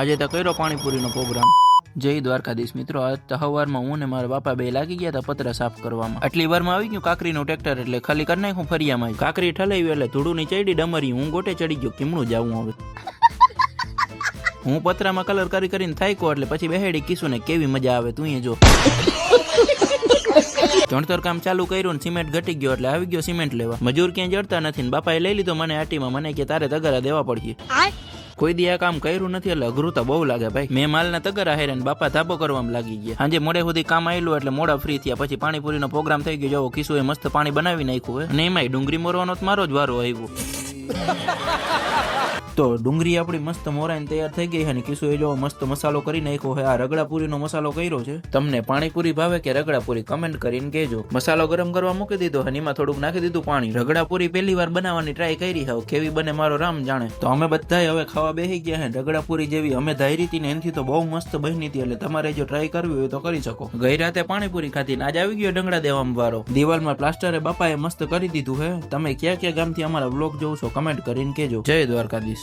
આજે તો કર્યો પાણીપુરીનો પ્રોગ્રામ. જય દ્વારકાધીશ મિત્રો, આજ તહવારમાં હું ને મારા બાપા બે લાગી ગયા હતા પતરા સાફ કરવામાં. આટલી વારમાં આવી ગયું કાકરીનું ટ્રેક્ટર એટલે ખાલી કરી નાખ્યું ફરિયામાં. કાકરી ઠલાવી એટલે ધૂળની ચડી ડમરી હું ગોટે ચડી ગયો. કેમનું જાવું હવે? હું પતરામાં કલર કરી કરીને થાક્યો એટલે પછી બેહેડી કીશું ને કેવી મજા આવે, તું એ જો. ચણતર કામ ચાલુ કર્યું ને સિમેન્ટ ઘટી ગયો એટલે આવી ગયો સિમેન્ટ લેવા. મજૂર ક્યાંય જડતા નથી બાપાએ લઈ લીધો મને આટીમાં. મને કે તારે તગારા દેવા પડશે. કોઈ દી આ કામ કર્યું નથી એટલે અઘરું તો બહુ લાગે ભાઈ. મેં માલના તગરા હારે ને બાપા ધાબો કરવામાં લાગી ગયા. સાંજે મોડે સુધી કામ આવેલું એટલે મોડા ફ્રી થયા. પછી પાણીપુરીનો પ્રોગ્રામ થઈ ગયો. જવો કિશુએ મસ્ત પાણી બનાવી નાખ્યું અને એમાંય ડુંગળી મોરવાનો મારો જ વારો આવ્યો. તો ડુંગળી આપણી મસ્ત મોરાઈને તૈયાર થઈ ગઈ છે અને કિશુએ જો મસ્ત મસાલો કરી નાખ્યો છે. આ રગડાપુરીનો મસાલો કર્યો છે. તમને પાણીપુરી ભાવે કે રગડાપુરી કમેન્ટ કરીને કહેજો. મસાલો ગરમ કરવા મૂકી દીધો અને એમાં થોડુંક નાખી દીધું પાણી. રગડાપુરી પહેલી વાર બનાવવાની ટ્રાય કરી હવે કેવી બને મારો રામ જાણે. તો અમે બધાએ હવે ખાવા બેસી ગયા છે. રગડાપુરી જેવી અમે ધારી હતી ને એનાથી તો બહુ મસ્ત બની હતી. એટલે તમારે જો ટ્રાય કરવી હોય તો કરી શકો. ગઈ રાતે પાણીપુરી ખાધી ને આજે આવી ગયો ડંગડા દેવામાં વારો. દિવાલમાં પ્લાસ્ટરે બાપાએ મસ્ત કરી દીધું હે તમે ક્યાં ક્યાં ગામથી અમારા બ્લોગ જોવો છો કમેન્ટ કરીને કહેજો. જય દ્વારકાધીશ.